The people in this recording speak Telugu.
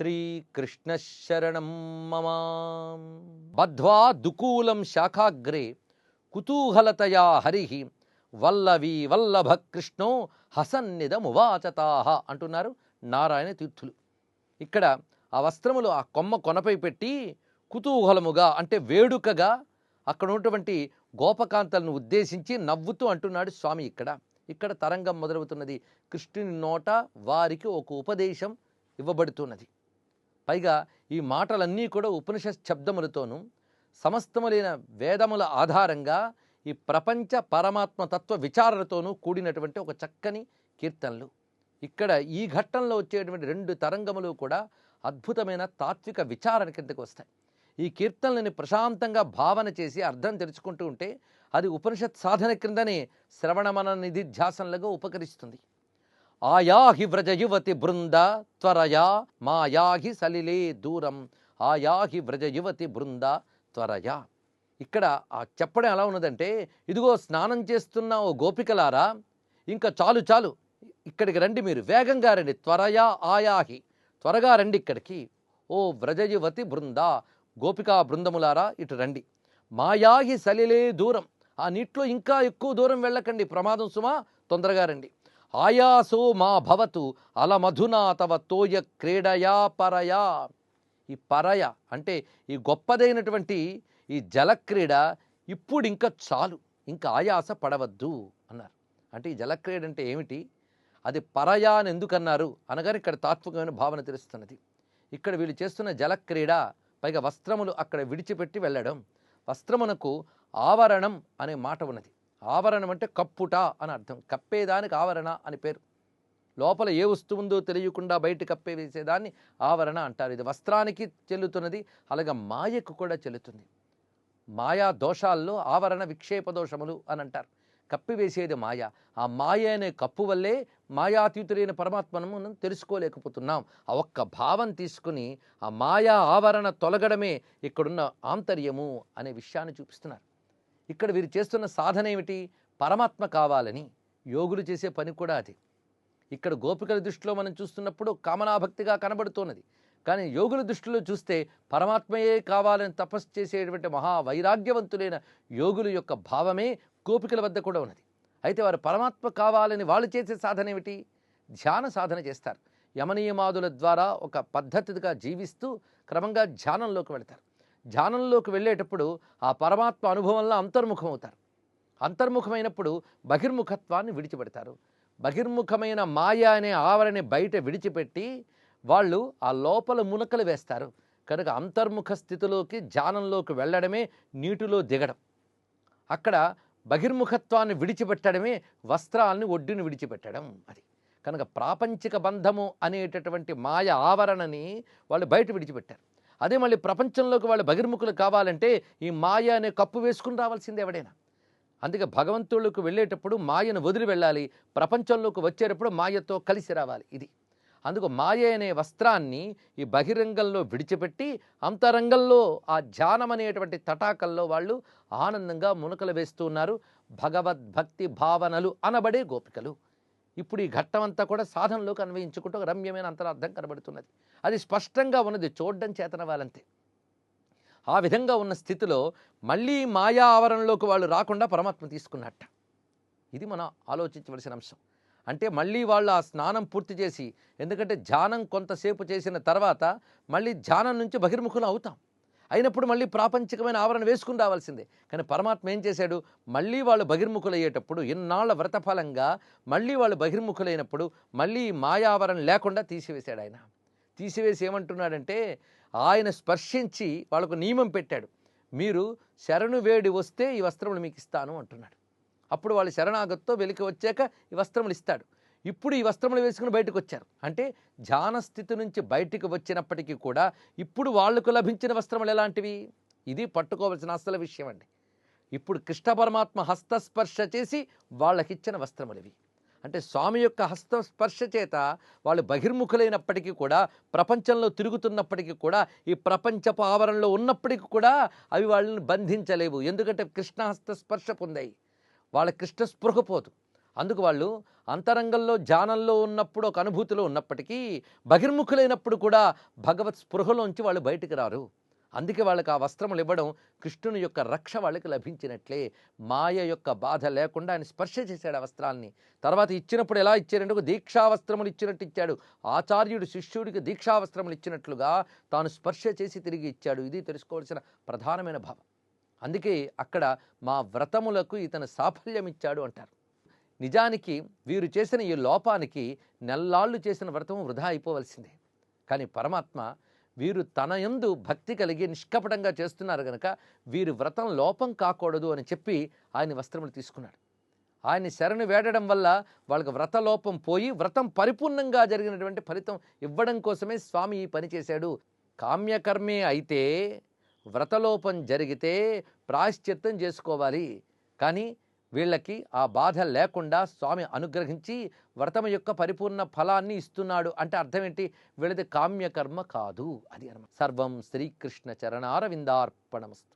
శ్రీకృష్ణశరణం మమా. బద్ధ్వా దుకూలం శాఖాగ్రే కుతూహలతయా హరి. వల్లవి వల్లభ కృష్ణో హసన్నిదమువాచతాహ అంటున్నారు నారాయణ తీర్థులు. ఇక్కడ ఆ వస్త్రములు ఆ కొమ్మ కొనపై పెట్టి కుతూహలముగా అంటే వేడుకగా అక్కడ ఉన్నటువంటి గోపకాంతలను ఉద్దేశించి నవ్వుతూ అంటున్నాడు స్వామి ఇక్కడ. ఇక్కడ తరంగం మొదలవుతున్నది. కృష్ణుని నోట వారికి ఒక ఉపదేశం ఇవ్వబడుతున్నది. పైగా ఈ మాటలన్నీ కూడా ఉపనిషత్ శబ్దములతోనూ సమస్తములైన వేదముల ఆధారంగా ఈ ప్రపంచ పరమాత్మ తత్వ విచారణతోనూ కూడినటువంటి ఒక చక్కని కీర్తనలు. ఇక్కడ ఈ ఘట్టంలో వచ్చేటువంటి రెండు తరంగములు కూడా అద్భుతమైన తాత్విక విచారణ కిందకు వస్తాయి. ఈ కీర్తనలని ప్రశాంతంగా భావన చేసి అర్థం తెలుసుకుంటూ ఉంటే అది ఉపనిషత్ సాధన క్రిందనే శ్రవణమన నిధి ధ్యాసనలుగా ఉపకరిస్తుంది. ఆయాహి వ్రజ యువతి బృంద త్వరయా మాయాహి సలిలే దూరం. ఆయాహి వ్రజ యువతి బృంద త్వరయా. ఇక్కడ ఆ చెప్పడం ఎలా ఉన్నదంటే ఇదిగో స్నానం చేస్తున్న ఓ గోపికలారా ఇంకా చాలు చాలు ఇక్కడికి రండి మీరు వేగంగా రండి త్వరయా ఆయాహి. త్వరగా రండి ఇక్కడికి. ఓ వ్రజయువతి బృంద గోపికా బృందములారా ఇటు రండి. మాయాహి సలిలే దూరం. ఆ నీటిలో ఇంకా ఎక్కువ దూరం వెళ్ళకండి ప్రమాదం సుమా తొందరగా రండి. ఆయాసో మా భవతు అలమధునా తవ తోయ క్రీడయా పరయా. ఈ పరయ అంటే ఈ గొప్పదైనటువంటి ఈ జలక్రీడ ఇప్పుడు ఇంకా చాలు ఇంకా ఆయాస పడవద్దు అన్నారు. అంటే ఈ జలక్రీడ అంటే ఏమిటి? అది పరయా అని ఎందుకన్నారు? అనగానే ఇక్కడ తాత్వికమైన భావన తెలుస్తున్నది. ఇక్కడ వీళ్ళు చేస్తున్న జలక్రీడ పైగా వస్త్రములు అక్కడ విడిచిపెట్టి వెళ్ళడం వస్త్రమునకు ఆవరణం అనే మాట ఉన్నది. ఆవరణం అంటే కప్పుట అని అర్థం. కప్పేదానికి ఆవరణ అని పేరు. లోపల ఏ వస్తువు ఉందో తెలియకుండా బయట కప్పే వేసేదాన్ని ఆవరణ అంటారు. ఇది వస్త్రానికి చెల్లుతున్నది అలాగే మాయకు కూడా చెల్లుతుంది. మాయా దోషాల్లో ఆవరణ విక్షేప దోషములు అని అంటారు. కప్పివేసేది మాయ. ఆ మాయ అనే కప్పు వల్లే మాయాతీతుడైన పరమాత్మను మనం తెలుసుకోలేకపోతున్నాం. ఆ ఒక్క భావం తీసుకుని ఆ మాయా ఆవరణ తొలగడమే ఇక్కడున్న ఆంతర్యము అనే విషయాన్ని చూపిస్తున్నారు. ఇక్కడ వీరు చేస్తున్న సాధన ఏమిటి? పరమాత్మ కావాలని యోగులు చేసే పని కూడా అది. ఇక్కడ గోపికల దృష్టిలో మనం చూస్తున్నప్పుడు కామనాభక్తిగా కనబడుతున్నది. కానీ యోగుల దృష్టిలో చూస్తే పరమాత్మయే కావాలని తపస్సు చేసేటువంటి మహా వైరాగ్యవంతులైన యోగుల యొక్క భావమే గోపికల వద్ద కూడా ఉన్నది. అయితే వారు పరమాత్మ కావాలని వాళ్ళు చేసే సాధన ఏమిటి? ధ్యాన సాధన చేస్తారు. యమనియమాదుల ద్వారా ఒక పద్ధతిగా జీవిస్తూ క్రమంగా ధ్యానంలోకి వెళతారు. ధ్యానంలోకి వెళ్ళేటప్పుడు ఆ పరమాత్మ అనుభవంలో అంతర్ముఖం అవుతారు అంతర్ముఖమైనప్పుడు బహిర్ముఖత్వాన్ని విడిచిపెడతారు. బహిర్ముఖమైన మాయ అనే ఆవరణని బయట విడిచిపెట్టి వాళ్ళు ఆ లోపల మునకలు వేస్తారు. కనుక అంతర్ముఖ స్థితిలోకి ధ్యానంలోకి వెళ్ళడమే నీటిలో దిగడం. అక్కడ బహిర్ముఖత్వాన్ని విడిచిపెట్టడమే వస్త్రాల్ని ఒడ్డుని విడిచిపెట్టడం అది. కనుక ప్రాపంచిక బంధము అనేటటువంటి మాయ ఆవరణని వాళ్ళు బయట విడిచిపెట్టారు. అదే మళ్ళీ ప్రపంచంలోకి వాళ్ళు బహిర్ముఖులు కావాలంటే ఈ మాయ అనే కప్పు వేసుకుని రావాల్సింది ఎవడైనా. అందుకే భగవంతుళ్ళకు వెళ్ళేటప్పుడు మాయను వదిలి వెళ్ళాలి ప్రపంచంలోకి వచ్చేటప్పుడు మాయతో కలిసి రావాలి ఇది. అందుకు మాయ అనే వస్త్రాన్ని ఈ బహిరంగంలో విడిచిపెట్టి అంతరంగంలో ఆ ధ్యానం అనేటువంటి తటాకల్లో వాళ్ళు ఆనందంగా మునకలు వేస్తూ ఉన్నారు. భగవద్భక్తి భావనలు అనబడే గోపికలు. ఇప్పుడు ఈ ఘట్టం అంతా కూడా సాధనలోకి అన్వయించుకుంటూ రమ్యమైన అంతరార్థం కనబడుతున్నది. అది స్పష్టంగా ఉన్నది. చూడడం చేతన వాళ్ళంతే. ఆ విధంగా ఉన్న స్థితిలో మళ్ళీ మాయా ఆవరణలోకి వాళ్ళు రాకుండా పరమాత్మ తీసుకున్నట్ట. ఇది మనం ఆలోచించవలసిన అంశం. అంటే మళ్ళీ వాళ్ళు ఆ స్నానం పూర్తి చేసి ఎందుకంటే ధ్యానం కొంతసేపు చేసిన తర్వాత మళ్ళీ ధ్యానం నుంచి బహిర్ముఖులు అవుతాం. అయినప్పుడు మళ్ళీ ప్రాపంచికమైన ఆవరణ వేసుకుని రావాల్సిందే. కానీ పరమాత్మ ఏం చేశాడు? మళ్ళీ వాళ్ళు బహిర్ముఖులయ్యేటప్పుడు ఇన్నాళ్ళ వ్రతఫలంగా మళ్ళీ వాళ్ళు బహిర్ముఖులైనప్పుడు మళ్ళీ మాయావరణ లేకుండా తీసివేశాడు ఆయన. తీసివేసి ఏమంటున్నాడంటే ఆయన స్పర్శించి వాళ్ళకు నియమం పెట్టాడు. మీరు శరణు వేడి వస్తే ఈ వస్త్రములు మీకు ఇస్తాను అంటున్నాడు. అప్పుడు వాళ్ళు శరణాగతితో వెలికి వచ్చాక ఈ వస్త్రములు ఇస్తాడు. ఇప్పుడు ఈ వస్త్రములు వేసుకుని బయటకు వచ్చారు. అంటే ధ్యాన స్థితి నుంచి బయటికి వచ్చినప్పటికీ కూడా ఇప్పుడు వాళ్ళకు లభించిన వస్త్రములు ఎలాంటివి? ఇది పట్టుకోవాల్సిన అసలు విషయం అండి ఇప్పుడు కృష్ణ పరమాత్మ హస్తస్పర్శ చేసి వాళ్ళకిచ్చిన వస్త్రములు ఇవి. అంటే స్వామి యొక్క హస్తస్పర్శ చేత వాళ్ళు బహిర్ముఖులైనప్పటికీ కూడా ప్రపంచంలో తిరుగుతున్నప్పటికీ కూడా ఈ ప్రపంచపు ఆవరణలో ఉన్నప్పటికీ కూడా అవి వాళ్ళని బంధించలేవు. ఎందుకంటే కృష్ణ హస్తస్పర్శ పొందాయి. వాళ్ళ కృష్ణ స్పృహ పోదు. అందుకు వాళ్ళు అంతరంగంలో జానంలో ఉన్నప్పుడు ఒక అనుభూతిలో ఉన్నప్పటికీ బహిర్ముఖులైనప్పుడు కూడా భగవత్ స్పృహలోంచి వాళ్ళు బయటికి రారు. అందుకే వాళ్ళకి ఆ వస్త్రములు ఇవ్వడం కృష్ణుని యొక్క రక్ష వాళ్ళకి లభించినట్లే మాయ యొక్క బాధ లేకుండా ఆయన స్పర్శ చేశాడు ఆ వస్త్రాల్ని. తర్వాత ఇచ్చినప్పుడు ఎలా ఇచ్చారంటే ఒక ఇచ్చినట్టు ఇచ్చాడు. ఆచార్యుడు శిష్యుడికి దీక్షా వస్త్రములు ఇచ్చినట్లుగా తాను స్పర్శ చేసి తిరిగి ఇచ్చాడు. ఇది తెలుసుకోవాల్సిన ప్రధానమైన భావం. అందుకే అక్కడ మా వ్రతములకు ఇతను సాఫల్యం ఇచ్చాడు అంటారు. నిజానికి వీరు చేసిన ఈ లోపానికి నెల్లాళ్ళు చేసిన వ్రతం వృధా అయిపోవలసిందే. కానీ పరమాత్మ వీరు తన యందు భక్తి కలిగి నిష్కపటంగా చేస్తున్నారు కనుక వీరి వ్రతం లోపం కాకూడదు అని చెప్పి ఆయన వస్త్రములు తీసుకున్నాడు. ఆయన శరణు వేడడం వల్ల వాళ్ళకి వ్రతలోపం పోయి వ్రతం పరిపూర్ణంగా జరిగినటువంటి ఫలితం ఇవ్వడం కోసమే స్వామి ఈ పని చేశాడు. కామ్యకర్మే అయితే వ్రతలోపం జరిగితే ప్రాశ్చిత్తం చేసుకోవాలి. కానీ వీళ్ళకి ఆ బాధ లేకుండా స్వామి అనుగ్రహించి వ్రతం యొక్క పరిపూర్ణ ఫలాన్ని ఇస్తున్నాడు. అంటే అర్థం ఏంటి? వీళ్ళది కామ్యకర్మ కాదు. అది అనమాట సర్వం శ్రీకృష్ణ చరణార విందార్పణమస్తు